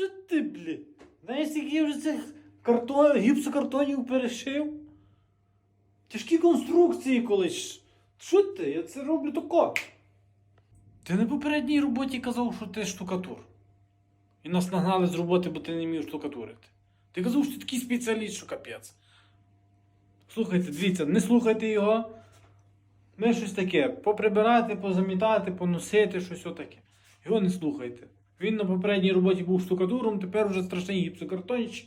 Що ти, блі? Знаєш, скільки я вже цих картон, гіпсокартонів перешив? Тяжкі конструкції колись. Що ти? Я це роблю тако. Ти на попередній роботі казав, що ти штукатур. І нас нагнали з роботи, бо ти не вмів штукатурити. Ти казав, що ти такий спеціаліст, що капець. Слухайте, дивіться, не слухайте його. Ми щось таке, поприбирати, позамітати, поносити, щось отаке. Його не слухайте. Він на попередній роботі був штукатуром, тепер вже страшний гіпсокартончик.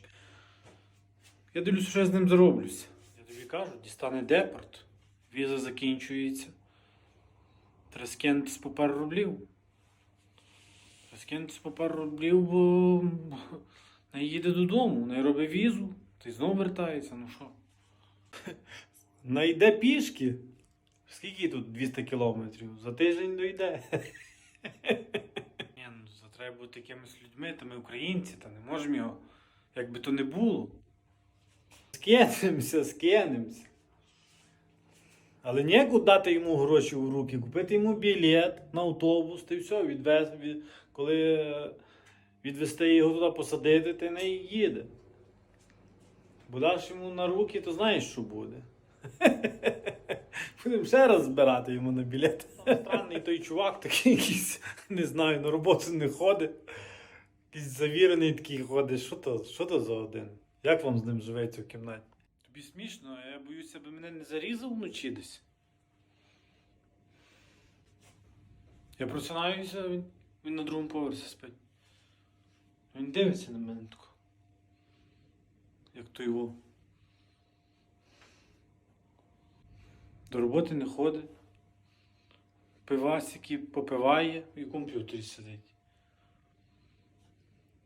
Я дивлюся, що я з ним зароблюся. Я тобі кажу, дістане депорт, віза закінчується. Треба скинути з папер рублів. Треба скинути з папер рублів, бо не їде додому, не робить візу, та й знову вертається, ну що. Найде пішки. Скільки тут 200 кілометрів? За тиждень дойде. Треба бути якимись людьми, та ми українці, та не можемо його. Як би то не було. Скинемося, скинемося. Але ніяк дати йому гроші в руки, купити йому білет на автобус, та все, відвез, від, коли е, відвести його туди посадити, ти не їде. Бо даш йому на руки, то знаєш, що буде. Будемо ще раз збирати йому на білет. Странний той чувак такий якийсь, не знаю, на роботу не ходить. Якийсь завірений такий ходить. Що то, що то за один? Як вам з ним живеться в кімнаті? Тобі смішно, я боюся, аби мене не зарізав вночі десь. Я просинаюся, він, він на другому поверсі спить. Він дивиться на мене тако. Як то його. До роботи не ходить. Пивасики попиває і в комп'ютері сидить.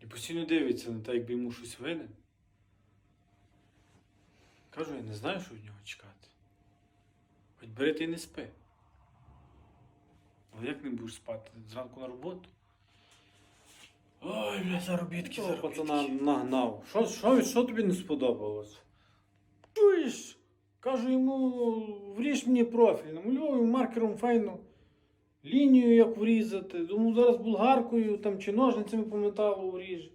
І постійно дивиться на те, якби йому щось винен. Кажу, я не знаю, що від нього чекати. Хоч бери ти не спи. Але як не будеш спати? Зранку на роботу? Ой, бля, заробітки, заробітки. пацана нагнав. Що, що, що тобі не сподобалось? Чуєш? Кажу йому, вріж мені профіль, намальовую маркером файну лінію, як врізати. Думаю, зараз булгаркою там, чи ножницями по металу вріж.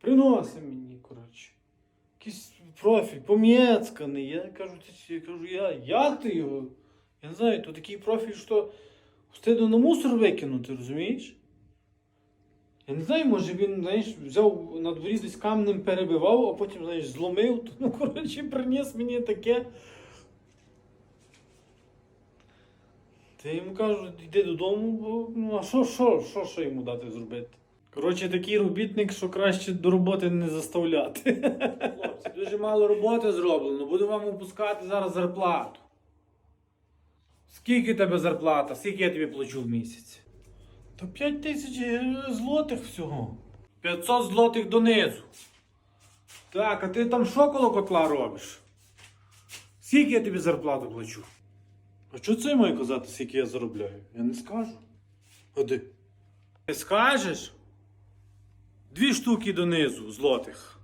Приноси мені, коротше. Якийсь профіль, пом'єцканий. Я кажу, я кажу, я, як ти його? Я не знаю, то такий профіль, що встиду на мусор викинути, розумієш? Я не знаю, може він, знаєш, взяв на дворі десь камнем перебивав, а потім, знаєш, зломив. Ну, коротше, приніс мені таке. Та йому кажу, йди додому, бо ну а що, що, що, що йому дати зробити? Коротше, такий робітник, що краще до роботи не заставляти. Хлопці, дуже мало роботи зроблено, буду вам опускати зараз зарплату. Скільки тебе зарплата? Скільки я тобі плачу в місяць? То 5 тисяч е, злотих всього. 500 злотих донизу. Так, а ти там що коло котла робиш? Скільки я тобі зарплату плачу? А що це я маю казати, скільки я заробляю? Я не скажу. Ходи. Ти скажеш? Дві штуки донизу злотих.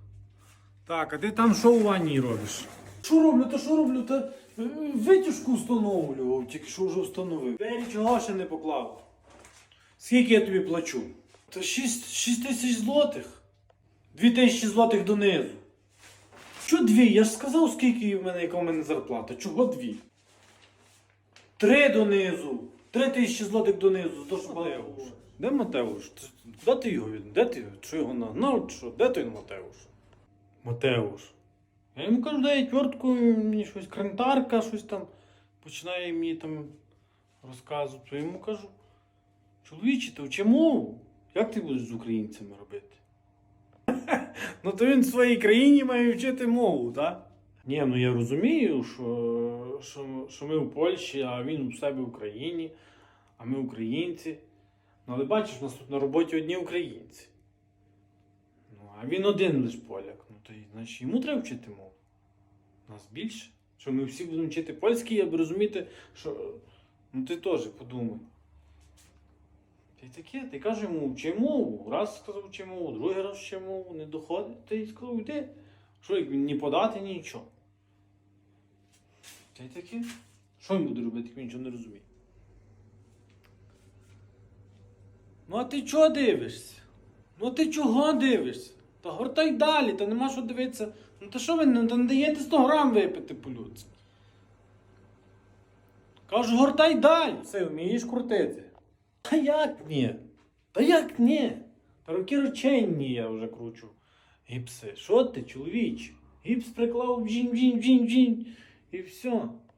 Так, а ти там що у ванні робиш? Що роблю, та що роблю? Та е, витяжку встановлював, тільки що вже встановив. Двері чого ще не поклав? Скільки я тобі плачу? Та 6, 6 тисяч злотих. 2 тисячі злотих донизу. Чого дві? Я ж сказав, скільки в мене, яка в мене зарплата. Чого дві? Три донизу. Три тисячі злотих донизу. То що Матеуш? Де Матеуш? Куди ти його від? Де ти? Що його нагнав? чи Що? Де той Матеуш? Матеуш. Я йому кажу, дай твердку, мені щось крентарка, щось там. Починає мені там розказувати. Я йому кажу, чоловіче, ти вчи мову. Як ти будеш з українцями робити? ну то він в своїй країні має вчити мову, так? Ні, ну я розумію, що, що, що ми в Польщі, а він у себе в Україні, а ми українці. Ну, але бачиш, у нас тут на роботі одні українці. Ну, а він один лиш поляк. Ну, то значить, йому треба вчити мову. Нас більше. Що ми всі будемо вчити польський, аби розуміти, що. Ну ти теж подумай. Й таке, ти кажеш йому, вчи мову. Раз сказав вчи мову, другий раз вчи мову, не доходить, ти сказав, йди. Що не подати, нічого. Та й таке. Що він буде робити, як він нічого не розуміє? Ну а ти чого дивишся? Ну ти чого дивишся? Та гортай далі, та нема що дивитися. Ну та що ви ну, не даєте 100 грам випити по-людськи? Кажу, гортай далі. Все, вмієш крутити. Та як ні? Та як ні? Та роки рученні я вже кручу. Гіпси, що ти, чоловіче? Гіпс приклав бжінь, бжінь, бжінь, бжінь. І все.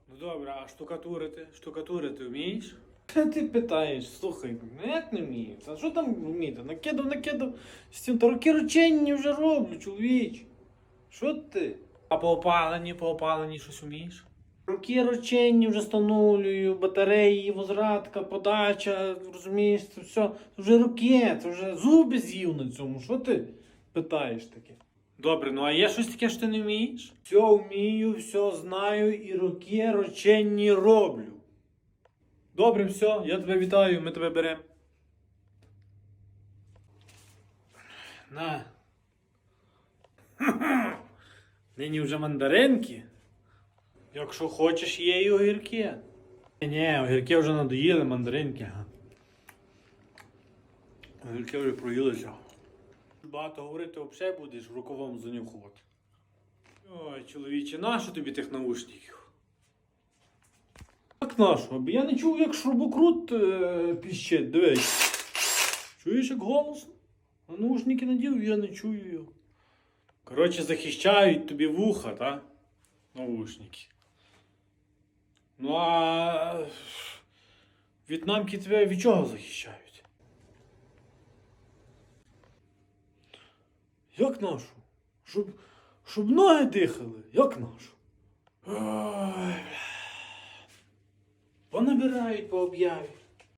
Ну добре, а штукатурити? Штукатурити вмієш? Та ти питаєш, слухай, ну як не вмію? А що там вміти? Накидав, накидав. Цим та роки рученні вже роблю, чоловіч. Що ти? А по опаленні, по опаленні щось вмієш? Руки рученні вже встановлюю, батареї, возвратка, подача, розумієш, це все. Це вже руки, це вже зуби з'їв на цьому. Що ти питаєш таке? Добре, ну а є щось таке, що ти не вмієш? Все вмію, все знаю і руки рученні роблю. Добре, все, я тебе вітаю, ми тебе беремо. На. Нині вже мандаринки. Якщо хочеш, є і огірки. Ні, огірки вже надоїли, мандаринки. Огірки вже проїлися. Багато говорити взагалі будеш рукавом занюхувати. Ой, чоловіче, нащо тобі тих наушників? Як нащо? Я не чув, як шрубокрут е, піщить, дивись. Чуєш, як голосно? А наушники надів, я не чую його. Коротше, захищають тобі вуха, та? Наушники. Ну а в'єтнамки тебе від чого захищають? Як нашу? Щоб, щоб ноги дихали, як нашу? Понабирають по об'яві.